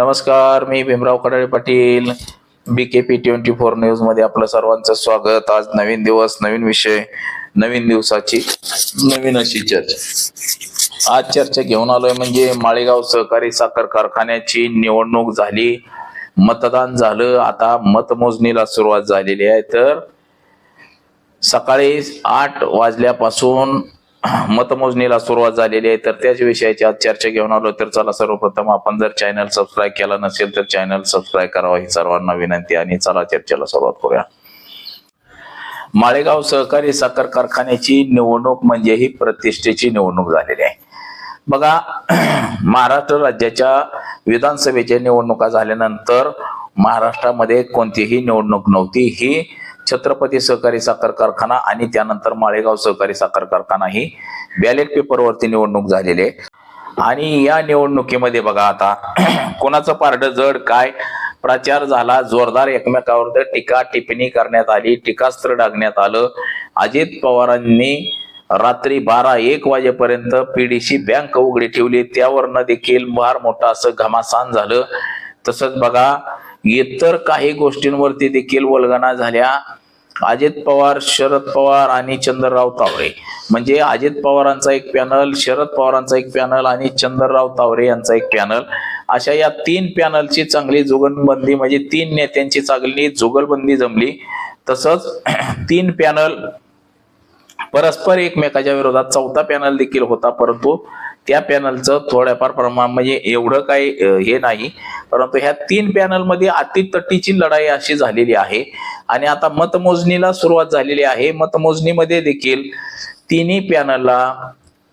नमस्कार मी Bhimrao Kadale Patil. B K P twenty four न्यूजमध्ये आपलं सर्वांचं स्वागत. आज नवीन दिवस नवीन विषय नवीन दिवसाची नवीन अशी चर्चा. आज चर्चा घेऊन आलोय म्हणजे माळेगाव सहकारी साखर कारखान्याची निवडणूक झाली. मतदान झालं. आता मतमोजणीला सुरुवात झालेली आहे. तर सकाळी आठ वाजल्यापासून मतमोजणीला सुरुवात झालेली आहे. तर त्याच विषयाची आज चर्चा घेऊन आलो तर चला सर्वप्रथम आपण जर चॅनल सबस्क्राईब केला नसेल तर चॅनल सबस्क्राईब करावा. ही सर्वांना विनंती आणि चला चर्चेला सुरुवात करूया. माळेगाव सहकारी साखर कारखान्याची निवडणूक म्हणजे ही प्रतिष्ठेची निवडणूक झालेली आहे. बघा महाराष्ट्र राज्याच्या विधानसभेच्या निवडणुका झाल्यानंतर महाराष्ट्रामध्ये कोणतीही निवडणूक नव्हती. ही छत्रपती सहकारी साखर कारखाना आणि त्यानंतर माळेगाव सहकारी साखर कारखाना ही बॅलेट पेपरवरती निवडणूक झालेली आहे. आणि या निवडणुकीमध्ये बघा आता कोणाचं पारड जड काय? प्रचार झाला जोरदार एकमेकावर टीका टिप्पणी करण्यात आली टीकास्त्र डागण्यात आलं. अजित पवारांनी रात्री बारा एक वाजेपर्यंत पीडीसी बँक उघडी ठेवली. त्यावरनं देखील फार मोठा असं घमासान झालं. तसंच बघा इतर काही गोष्टींवरती देखील वल्गना झाल्या. अजित पवार शरद पवार आणि चंद्रराव तावरे म्हणजे अजित पवारांचा एक पॅनल शरद पवारांचा एक पॅनल आणि चंद्रराव तावरे यांचा एक पॅनल. अशा या तीन पॅनलची चांगली जुगलबंदी म्हणजे तीन नेत्यांची चांगली जुगलबंदी जमली. तसंच तीन पॅनल परस्पर एकमेकाच्या विरोधात चौथा पॅनल देखील होता परंतु त्या पॅनलचं थोड्याफार प्रमाण म्हणजे एवढं काही हे नाही. परंतु ह्या तीन पॅनलमध्ये अतितटीची लढाई अशी झालेली आहे आणि आता मतमोजणीला सुरुवात झालेली आहे. मतमोजणीमध्ये देखील तिन्ही पॅनलला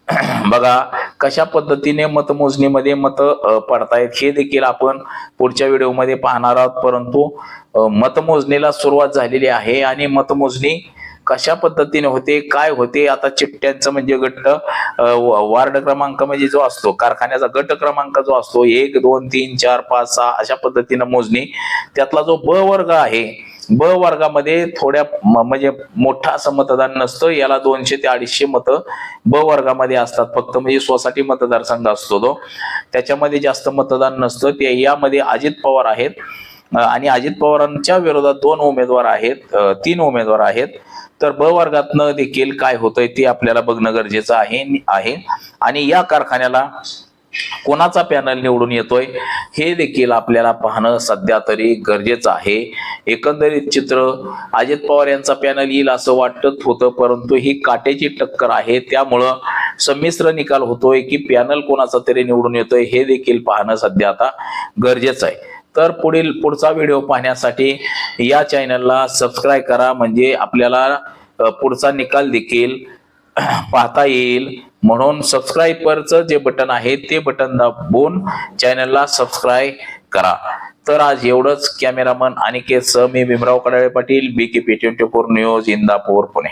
बघा कशा पद्धतीने मतमोजणीमध्ये मत पडतायत हे देखील आपण पुढच्या व्हिडिओमध्ये पाहणार आहोत. परंतु मतमोजणीला सुरुवात झालेली आहे आणि मतमोजणी कशा पद्धतीने होते काय होते आता चिठ्ठ्यांचं म्हणजे गट व- वार्ड क्रमांक म्हणजे जो असतो कारखान्याचा गट क्रमांक जो असतो एक दोन तीन चार पाच सहा अशा पद्धतीनं मोजणी. त्यातला जो ब वर्ग आहे ब वर्गामध्ये थोड्या म- म्हणजे मोठा असं मतदान नसतं याला दोनशे ते अडीचशे मतं ब वर्गामध्ये असतात. फक्त म्हणजे सोसायटी मतदारसंघ असतो तो. त्याच्यामध्ये जास्त मतदान नसतं. ते यामध्ये अजित पवार आहेत. आणि अजित पवारांच्या विरोधात दोन उमेदवार आहेत तीन उमेदवार आहेत. तर ब वर्गातनं देखील काय होतंय ते आपल्याला बघणं गरजेचं आहे आहे. आणि या कारखान्याला कोणाचा पॅनल निवडून येतोय हे देखील आपल्याला पाहणं सध्या तरी गरजेचं आहे. एकंदरीत चित्र अजित पवार यांचा पॅनल येईल असं वाटत होतं परंतु ही काट्याची टक्कर आहे. त्यामुळं संमिश्र निकाल होतोय की पॅनल कोणाचा तरी निवडून येतोय हे देखील पाहणं सध्या आता गरजेचं आहे. तर पुढील पुढचा व्हिडिओ पाहण्यासाठी या चॅनलला सबस्क्राईब करा. म्हणजे आपल्याला पुढचा निकाल देखील पाहता येईल. म्हणून सबस्क्राईबरचं जे बटन आहे ते बटन दाबून चॅनलला सबस्क्राईब करा. तर आज एवढंच. कॅमेरामन अनिकेत सह मी Bhimrao Kadale Patil B K P twenty four news Indapur Pune.